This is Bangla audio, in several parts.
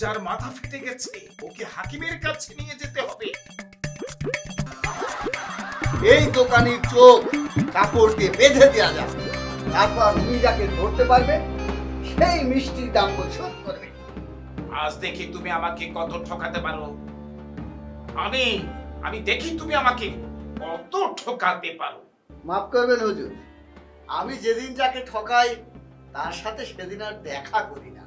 যার মাথা ফেটে গেছে। ওকে হাকিমের কাছে নিয়ে যেতে হবে। এই দোকানির চোখ কাপড় দিয়ে বেঁধে দেওয়া যাবে তারপর উনি যাকে ধরতে পারবে, সেই মিষ্টির দাম পরিশোধ করবে। আজ দেখি তুমি আমাকে কত ঠকাতে পারো। আমি আমি দেখি তুমি আমাকে কত ঠকাতে পারো। মাফ করবেন হুজুর, আমি যেদিন যাকে ঠকাই, তার সাথে সেদিন আর দেখা করি না।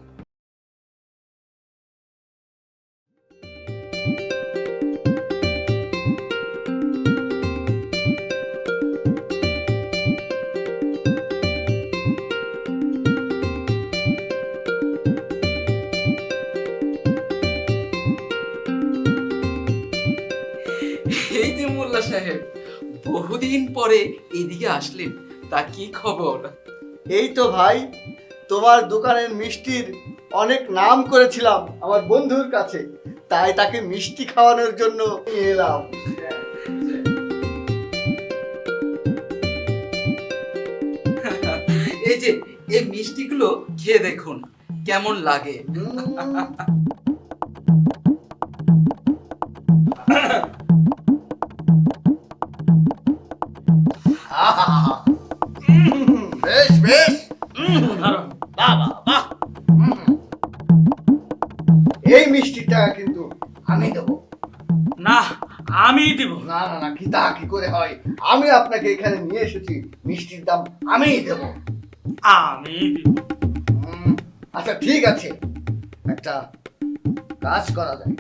এই যে মোল্লা সাহেব বহুদিন পরে এদিকে আসলেন তা কি খবর? এই তো ভাই তোমার দোকানের মিষ্টির অনেক নাম করেছিলাম আমার বন্ধুর কাছে তাই তাকে মিষ্টি খাওয়ানোর জন্য নিয়ে এলাম। এই যে এই মিষ্টিগুলো খেয়ে দেখুন কেমন লাগে। না না না কি তা কি করে হয়? আমি আপনাকে এখানে নিয়ে এসেছি মিষ্টির দাম আমিই দেবো। আমি আচ্ছা ঠিক আছে। একটা কাজ করা যায়।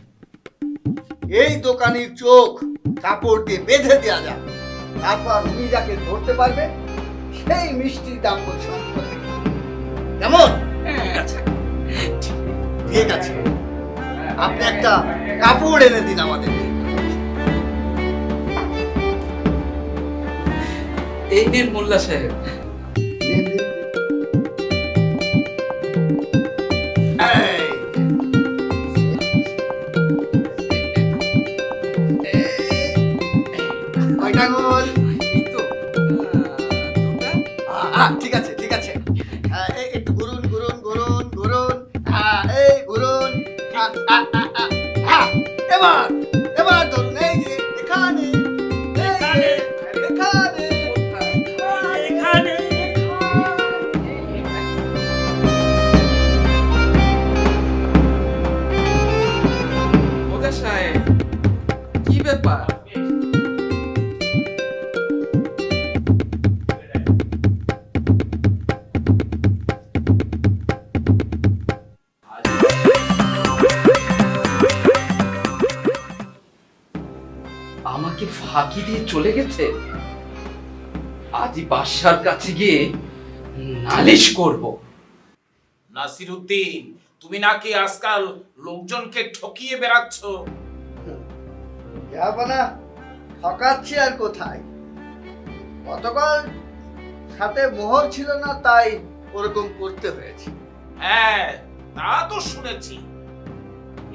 এই দোকানির চোখ কাপড় দিয়ে বেঁধে দেওয়া যায় তারপর উনি যাকে ধরতে পারবে সেই মিষ্টির দাম পরিশোধ করবে কেমন? ঠিক আছে। আপনি একটা কাপড় এনে দিন আমাদের। এই নেন মোল্লা সাহেব। ঠিক আছে ঠিক আছে। একটু ঘুরুন ঘুরুন ঘুরুন ঘুরুন। এই ঘুরুন। এবার। ফাঁকি দিয়ে চলে গেছে? আজই বাদশার কাছে গিয়ে নালিশ করব। নাসির উদ্দিন তুমি নাকি আজকাল লোকজনকে ঠকিয়ে বেড়াচ্ছ? যাব না ঠকাচ্ছি আর কোথায়? গতকাল সাথে মোহর ছিল না তাই ওরকম করতে হয়েছে। হ্যাঁ তা তো শুনেছি।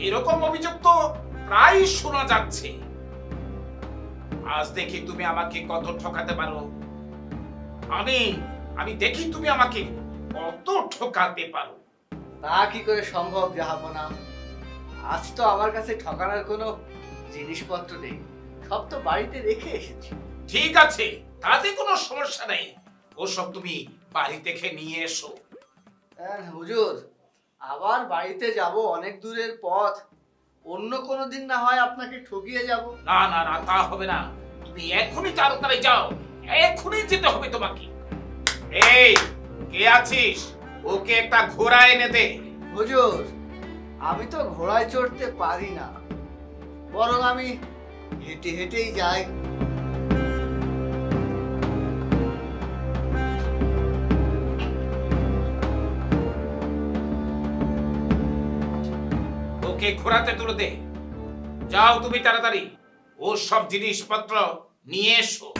এরকম অভিযোগ তো প্রায় শোনা যাচ্ছে। আজ দেখি তুমি আমাকে কত ঠকাতে পারো। আমি আমি দেখি তুমি আমাকে কত ঠকাতে পারো। তা কি করে সম্ভব যাব না আজ তো আমার কাছে ঠকানোর কোনো জিনিসপত্র নেই। সব তো বাড়িতে রেখে এসেছি। ঠিক আছে তাতে কোনো সমস্যা নেই। ওসব তুমি বাড়ি থেকে নিয়ে এসো। হ্যাঁ, হুজুর আবার বাড়িতে যাব অনেক দূরের পথ। অন্য কোনো দিন না হয় আপনাকে ঠকিয়ে যাব। না না না তা হবে না। তুমি এখনই তাড়াতাড়ি যাও। এখনই যেতে হবে তোমাকে। এই কে আছিস? ওকে একটা ঘোড়া এনে দে। হুজুর আমি তো ঘোড়ায় চড়তে পারি না। বরং আমি হেঁটে হেঁটেই যাই। ওকে ঘোড়াতে তুলে দে। যাও তুমি তাড়াতাড়ি। ও সব জিনিসপত্র নিয়ে এসো।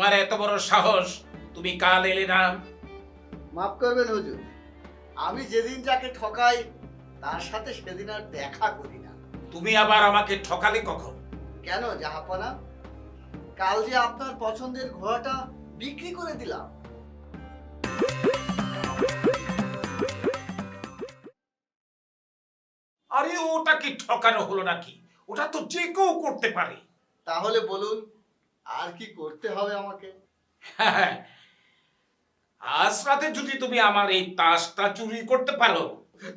তোমার এত বড় সাহস তুমি কাল এলে না। মাফ করবেন হুজুর আমি যেদিন যাকে ঠকাই তার সাথে সেদিন আর দেখা করি না। তুমি আবার আমাকে ঠকালে কখন? কেন জাহাপনা? কাল যে আপনার পছন্দের ঘোড়াটা বিক্রি করে দিলাম। আরে ওটা কি ঠকানো হলো নাকি? ওটা তো যে কেউ করতে পারে। তাহলে বলুন আর কি করতে হবে আমাকে? হ্যাঁ, আজ রাতে যদি তুমি আমার এই তাসটা চুরি করতে পারো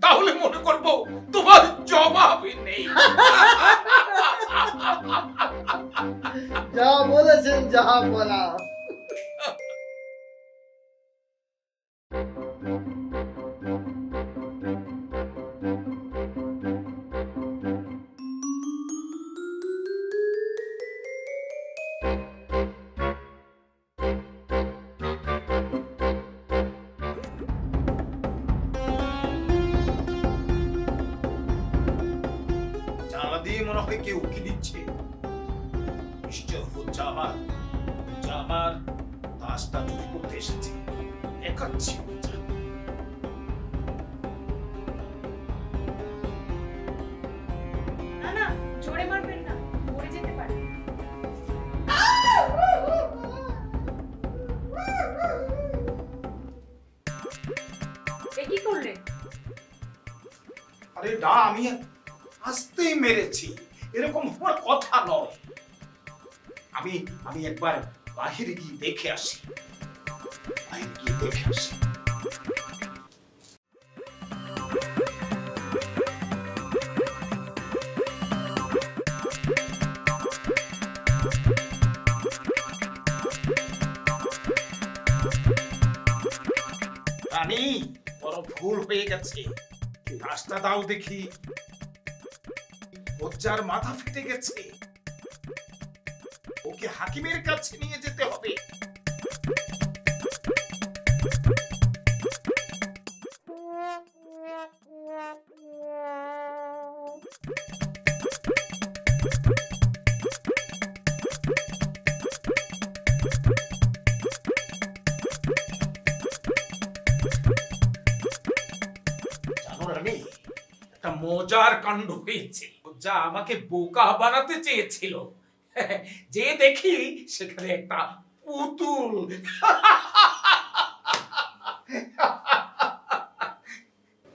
তাহলে মনে করব তোমার জবাবই নেই। যা বলেছেন যা জানা দিয়ে মনে হয় কেউ উকি দিচ্ছে। নিশ্চয় হচ্ছে আমার হচ্ছে আমার চুরি করতে এসেছে। দেখাচ্ছি আরে না আমি আসতেই মেরেছি। এরকম হওয়ার কথা নয়। আমি আমি একবার বাহিরে গিয়ে দেখে আসি। বাহিরে গিয়ে দেখে আসি। রানী, বড় ভুল হয়ে গেছে। রাস্তা দাও দেখি। বজ্জার মাথা ফেটে গেছে। ওকে হাকিমের কাছে নিয়ে যেতে হবে। মজার কাণ্ড হয়েছে। যা আমাকে বোকা বানাতে চেয়েছিল। যে দেখি সেখানে একটা পুতুল।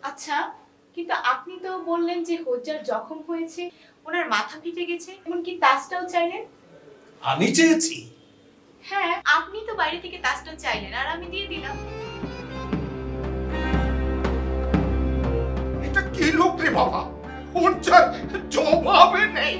আচ্ছা কিন্তু আপনি তো বললেন যে হজ্জার জখম হয়েছে ওনার মাথা ফেটে গেছে এমনকি তাসটাও চাইলেন? আমি চেয়েছি। হ্যাঁ আপনি তো বাইরে থেকে তাসটা চাইলেন আর আমি দিয়ে দিলাম। এটা কি লোক রে বাবা? ওর যা জবাবে নেই